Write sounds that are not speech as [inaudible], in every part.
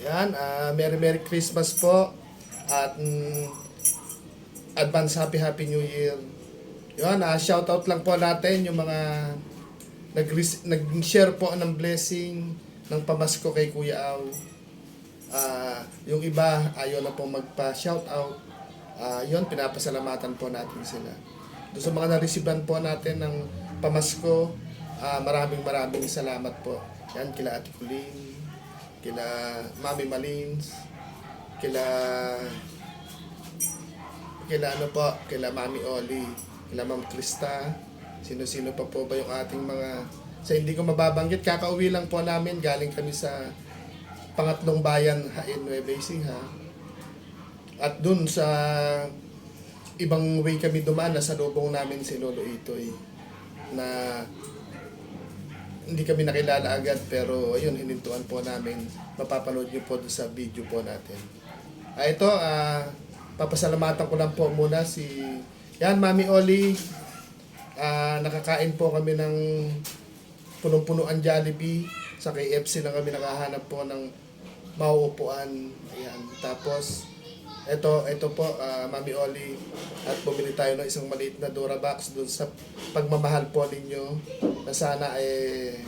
Yan, ah, Merry Merry Christmas po. At mm, advance Happy Happy New Year. Yan, ah, shout out lang po natin yung mga nag nag-share po ng blessing ng pamasko kay Kuya Aw. Ah, yung iba ayaw na po magpa-shout out. Ah, yun, pinapasalamatan po natin sila. Doon sa mga na-receivean po natin ng pamasko, ah, maraming maraming salamat po. Yan, kila Ate Kuling, kila Mami Malins, kila kila ano po, kila Mami Oli, kila Ma'am Krista, sino-sino pa po ba yung ating mga sa hindi ko mababanggit, kakauwi lang po namin, galing kami sa pangatlong bayan Hain Nueva Ecija. At dun sa ibang way kami dumaan, nasa lubong namin si Lolo Itoy na hindi kami nakilala agad pero ayun hinintuan po namin. Mapapanood niyo po sa video po natin. Ah ito ah papasalamatan ko lang po muna si yan Mami Oli. Ah nakakain po kami ng punong-puno ang Jollibee. Sa KFC lang kami nakahanap po ng mauupuan. Ayan tapos ito, ito po, ah, Mami Oli, at bumili tayo ng isang maliit na Durabox doon sa pagmamahal po ninyo na sana eh,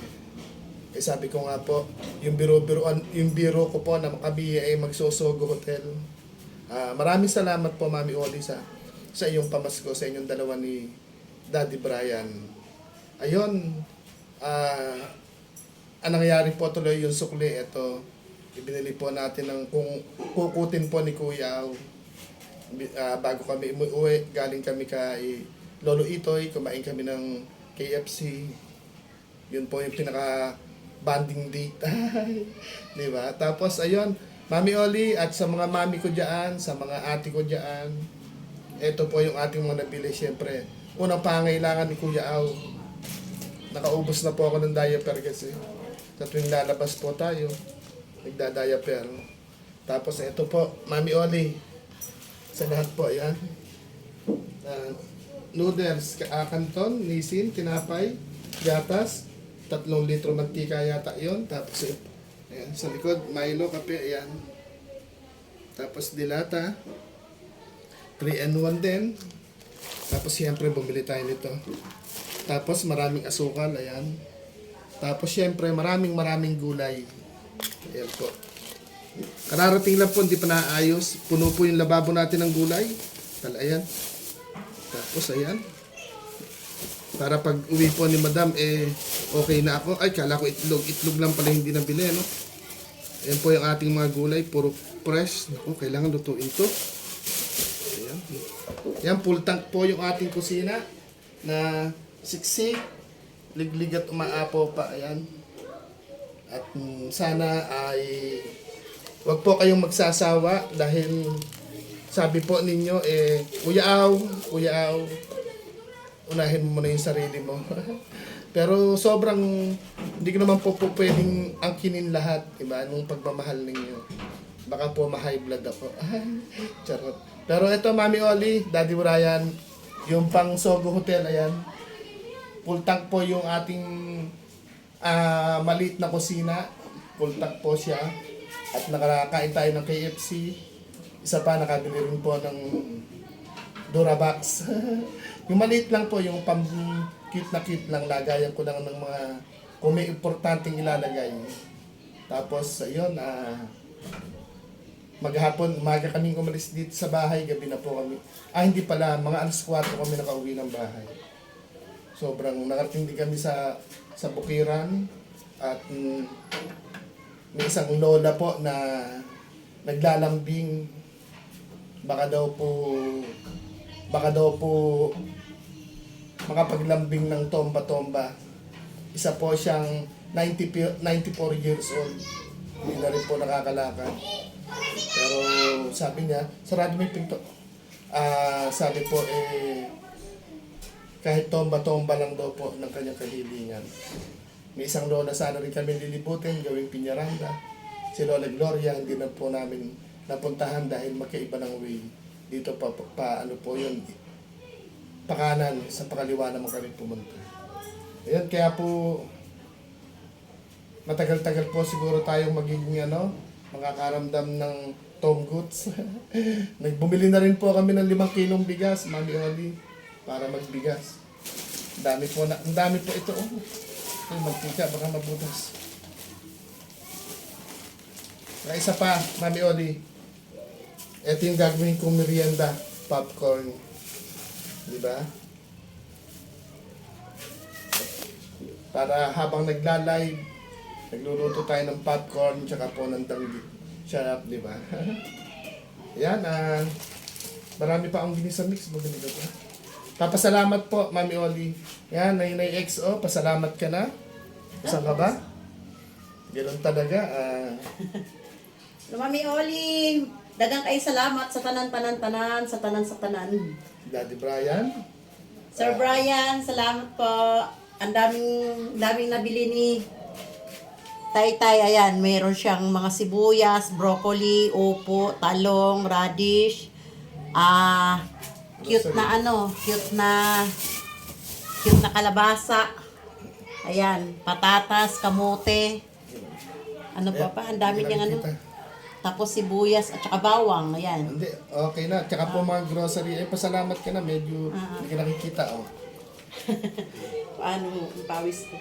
eh sabi ko nga po, yung biro-biro, yung biro ko po na makabiya ay magsosogo hotel. Ah, maraming salamat po Mami Oli sa sa iyong pamasko, sa inyong dalawa ni Daddy Brian. Ayun, ah, ang nangyari po tuloy yung sukli, ito, ibinili po natin ng kung kukutin po ni Kuya ah, bago kami umuwi, galing kami kay Lolo Itoy, kumain kami ng KFC. Yun po yung pinaka banding date. [laughs] Di ba? Tapos ayun, Mami Oli at sa mga mami ko diyan, sa mga ate ko diyan. Ito po yung ating mga nabili syempre. Unang pangailangan ni Kuya Au. Nakaubos na po ako ng diaper kasi sa tuwing lalabas po tayo, nagda-diaper. Tapos ito po, Mami Oli. Sa lahat po, yan. Uh, noodles, ah, kanton, nisin, tinapay, gatas, tatlong litro mantika yata yon Tapos ayan, sa likod, Milo, kape, ayan. Tapos dilata, 3 and 1 din. Tapos siyempre bumili tayo nito. Tapos maraming asukal, ayan. Tapos siyempre maraming maraming gulay. Ayan po. Kararating lang po, hindi pa naayos. Puno po yung lababo natin ng gulay. Tal, ayan. Tapos ayan. Para pag uwi po ni madam, eh, okay na ako. Ay, kala ko itlog. Itlog lang pala hindi nabili, no? Ayan po yung ating mga gulay. Puro fresh. Naku, kailangan lutuin to. Ayan. Yan, full tank po yung ating kusina na siksik, liglig at umaapo pa. Ayan. At mm, sana ay wag po kayong magsasawa dahil sabi po ninyo eh Kuya Aw, Kuya Aw, unahin mo muna yung sarili mo. [laughs] Pero sobrang hindi ko naman po, po pwedeng angkinin lahat, iba, nung pagmamahal ninyo. Baka po ma-high blood ako. [laughs] Charot. Pero ito, Mami Oli, Daddy Brian, yung pang Sogo Hotel, ayan. Full tank po yung ating ah maliit na kusina. Full tank po siya. At nakakain tayo ng KFC. Isa pa, nakabili rin po ng Durabox. [laughs] yung maliit lang po, yung pang cute na cute lang, lagayan ko lang ng mga kung may importanteng ilalagay. Tapos, ayun, ah, maghapon, umaga kaming umalis dito sa bahay, gabi na po kami. Ah, hindi pala, mga alas 4 kami nakauwi ng bahay. Sobrang nakarating din kami sa sa Bukiran at mm, may isang lola po na naglalambing baka daw po baka daw po makapaglambing ng tomba-tomba. Isa po siyang 90, pi- 94 years old. Hindi na rin po nakakalakad. Pero sabi niya, sarado mo yung pinto. Ah, sabi po eh, kahit tomba-tomba lang daw po ng kanyang kahilingan. May isang lola sana rin kami lilibutin, gawing pinyaranda. Si Lola Gloria, hindi na po namin napuntahan dahil magkaiba ng way. Dito pa, pa, pa ano po yun, pakanan, sa pakaliwa naman kami pumunta. Ayan, kaya po, matagal-tagal po siguro tayong magiging ano, makakaramdam ng Tom Goods. [laughs] Nagbumili na rin po kami ng limang kilong bigas, Mami Oli, para magbigas. Ang dami po na, ang dami po ito. Oh. Ay, magtika, baka mabutas. Saka isa pa, Mami Oli. Ito yung gagawin kong merienda, popcorn. Di ba? Para habang nagla-live, nagluluto tayo ng popcorn, tsaka po ng danggit. Sarap, di ba? [laughs] Yan, ah. marami pa akong ginisa mix. Magaling ba? Papasalamat po, Mami Oli. Yan, Nainay XO, pasalamat ka na. Saan ka ba? Ganun talaga. ah. [laughs] Mami Oli, dagang kayo salamat sa tanan-tanan-tanan, sa tanan sa tanan. Daddy Brian. Sir Brian, salamat po. Ang daming, daming nabili ni Taytay. Ayan, meron siyang mga sibuyas, broccoli, upo, talong, radish. Ah, cute na ano, cute na cute na kalabasa. Ayan, patatas, kamote. Ano pa pa? Ang dami niyang ano. Tapos sibuyas at saka bawang. Ayan. Hindi, okay na. Tsaka po mga grocery. Eh, pasalamat ka na. Medyo Ah. hindi ka nakikita. Oh. [laughs] Paano mo ang pawis ko?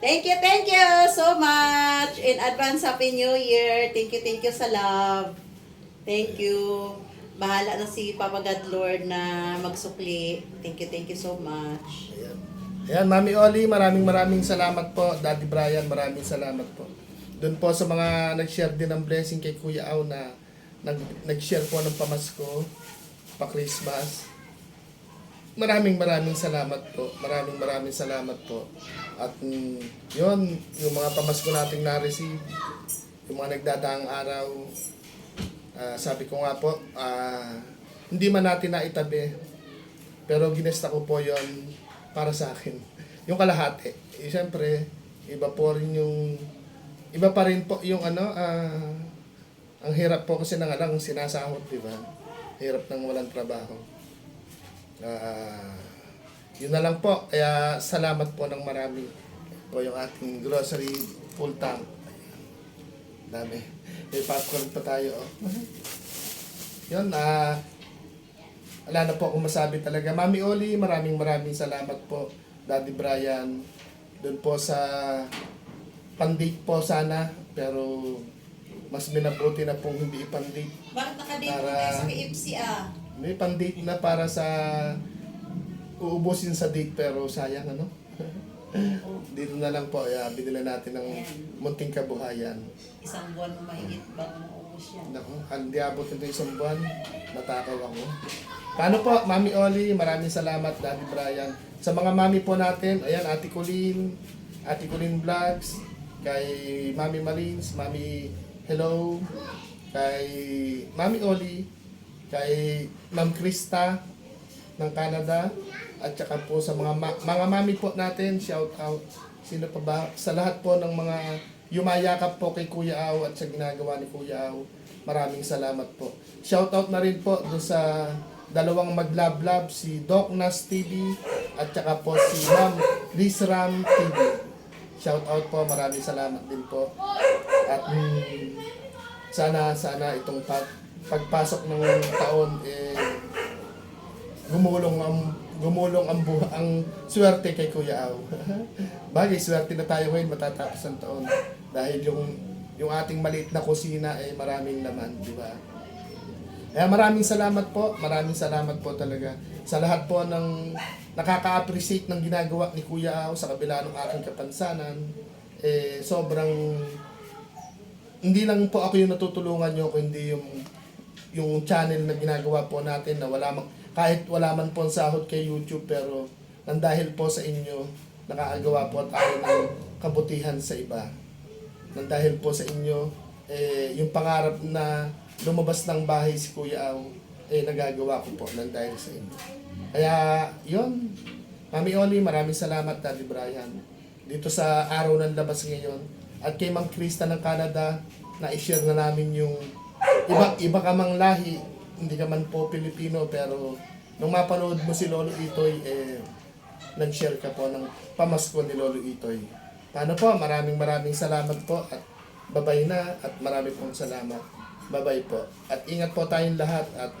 Thank you, thank you so much. In advance, Happy New Year. Thank you, thank you sa love. Thank you. Bahala na si Papa God Lord na magsukli. Thank you, thank you so much. Ayan. Ayan, Mami Oli, maraming maraming salamat po. Daddy Brian, maraming salamat po. Doon po sa mga nag-share din ng blessing kay Kuya Au na nag, nag-share po ng pamasko, pa-Christmas. Maraming maraming salamat po. Maraming maraming salamat po. At mm, yun, yung mga pamasko nating na-receive, yung mga nagdadaang araw, ah, sabi ko nga po, ah, hindi man natin naitabi, pero ginesta ko po yon para sa akin. [laughs] Yung kalahati. Eh, Siyempre, iba po rin yung... Iba pa rin po yung ano, ah, ang hirap po kasi nang alang sinasahod, di ba? Hirap nang walang trabaho. Ah, yun na lang po. Kaya salamat po ng marami po yung ating grocery full tank. Dami. May popcorn pa tayo. Oh. [laughs] yun, ah, wala na po akong masabi talaga. Mami Oli, maraming maraming salamat po. Daddy Brian, doon po sa pandate po sana. Pero mas minabuti na pong hindi ipandate. Bakit nakadate Para- tayo sa KFC ah? May pandate na para sa uubusin sa date pero sayang ano. [laughs] Dito na lang po, ya, binila natin ng munting kabuhayan. Isang buwan mo mahigit bago maubos yan. Nako, hindi abot nito isang buwan. Natakaw ako. Paano po, Mami Oli, maraming salamat, Daddy Brian. Sa mga mami po natin, ayan, Ate Colleen, Ate Colleen Vlogs, kay Mami Marines, Mami Hello, kay Mami Oli, kay Ma'am Krista ng Canada, at saka po sa mga ma- mga mami po natin, shout out. Sino pa ba? Sa lahat po ng mga yumayakap po kay Kuya Au at sa ginagawa ni Kuya Au. Maraming salamat po. Shout out na rin po doon sa dalawang maglablab, si Doc Nas TV at saka po si Ma'am Liz Ram TV. Shout out po, maraming salamat din po. At mm, sana sana itong pag, pagpasok ng taon eh gumulong ang gumulong ang buha, ang swerte kay Kuya Au. [laughs] Bagay, swerte na tayo ngayon matatapos ang taon dahil yung yung ating maliit na kusina ay maraming laman, di ba? Kaya maraming salamat po, maraming salamat po talaga sa lahat po ng nakaka-appreciate ng ginagawa ni Kuya Au sa kabila ng aking kapansanan. Eh, sobrang hindi lang po ako yung natutulungan nyo, kundi yung yung channel na ginagawa po natin na wala mang, kahit wala man po ang sahod kay YouTube pero nang dahil po sa inyo nakakagawa po tayo ng kabutihan sa iba. Nang dahil po sa inyo eh, yung pangarap na lumabas ng bahay si Kuya Au eh nagagawa ko po nang dahil sa inyo. Kaya yun, Mami Oli, maraming salamat Daddy Brian dito sa araw ng labas ngayon at kay Ma'am Krista ng Canada na i-share na namin yung iba iba ka mang lahi hindi ka man po Pilipino pero nung mapanood mo si Lolo Itoy eh nag-share ka po ng pamasko ni Lolo Itoy. Paano po? Maraming maraming salamat po at babay na at marami pong salamat. Babay po. At ingat po tayong lahat at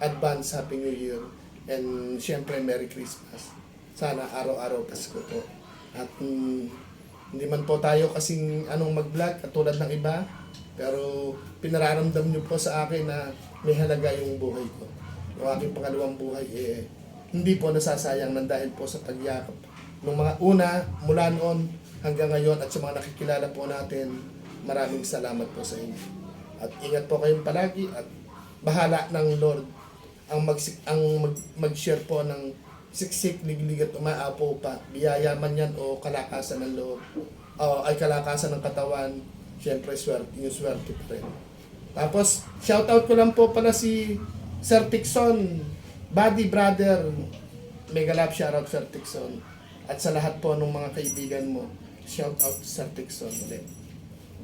advance Happy New Year. And syempre Merry Christmas. Sana araw-araw Pasko po. At mm, hindi man po tayo kasing anong mag-vlog katulad ng iba. Pero pinararamdam niyo po sa akin na may halaga yung buhay ko. Yung aking pangalawang buhay eh hindi po nasasayang ng dahil po sa pagyakap. Nung mga una, mula noon hanggang ngayon at sa mga nakikilala po natin, maraming salamat po sa inyo. At ingat po kayong palagi at bahala ng Lord ang mag ang mag, mag-share po ng siksik, liglig at umaapo pa. Biyaya man yan o kalakasan ng loob. O ay kalakasan ng katawan. Siyempre, swerte, yung swerte pa rin. Tapos, shoutout ko lang po pala si Sir Tixon, Buddy Brother. Mega love shoutout Sir Tixon. At sa lahat po ng mga kaibigan mo, shoutout Sir Tixon ulit.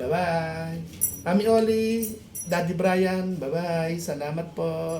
Bye-bye! Mami Oli, Daddy Brian, bye-bye! Salamat po!